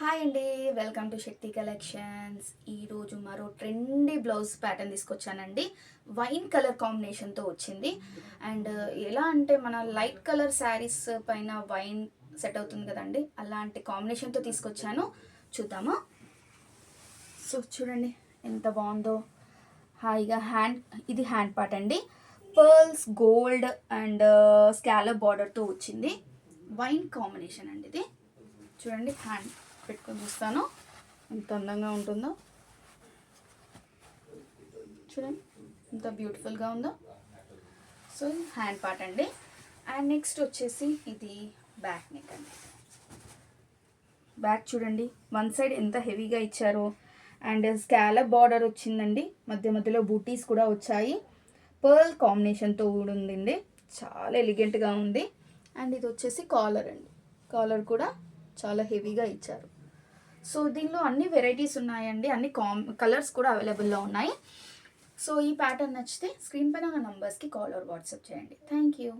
Hi అండి welcome to Shakti collections. ఈరోజు మరో ట్రెండీ బ్లౌజ్ ప్యాటర్న్ తీసుకొచ్చానండి. వైన్ కలర్ కాంబినేషన్తో వచ్చింది. అండ్ ఎలా అంటే మన లైట్ కలర్ శారీస్ పైన వైన్ సెట్ అవుతుంది కదండి అలాంటి కాంబినేషన్తో తీసుకొచ్చాను. చూద్దామా? సో చూడండి ఎంత బాగుందో. హాయిగా హ్యాండ్ ఇది హ్యాండ్ పార్ట్ అండి. పర్ల్స్ గోల్డ్ అండ్ స్కాలప్ బార్డర్తో వచ్చింది. వైన్ కాంబినేషన్ అండి ఇది. చూడండి హ్యాండ్ పెట్టుకొని చూస్తాను. ఎంత అందంగా ఉంటుందో. చూడండి ఎంత బ్యూటిఫుల్గా ఉందో. సో హ్యాండ్ పార్ట్ అండి. అండ్ నెక్స్ట్ వచ్చేసి ఇది బ్యాక్ నెక్ అండి. బ్యాక్ చూడండి వన్ సైడ్ ఎంత హెవీగా ఇచ్చారో. అండ్ స్కాలప్ బార్డర్ వచ్చిందండి. మధ్య మధ్యలో బూటీస్ కూడా వచ్చాయి. పర్ల్ కాంబినేషన్తో కూడా ఉందండి. చాలా ఎలిగెంట్గా ఉంది. అండ్ ఇది వచ్చేసి కాలర్ అండి. కాలర్ కూడా చాలా హెవీగా ఇచ్చారు. సో దీనిలో అన్ని వెరైటీస్ ఉన్నాయండి. అన్ని కామ్ కలర్స్ కూడా అవైలబుల్లో ఉన్నాయి. సో ఈ ప్యాటర్న్ నచ్చితే స్క్రీన్ పైన ఉన్న నంబర్స్కి కాల్ ఆర్ వాట్సాప్ చేయండి. Thank you.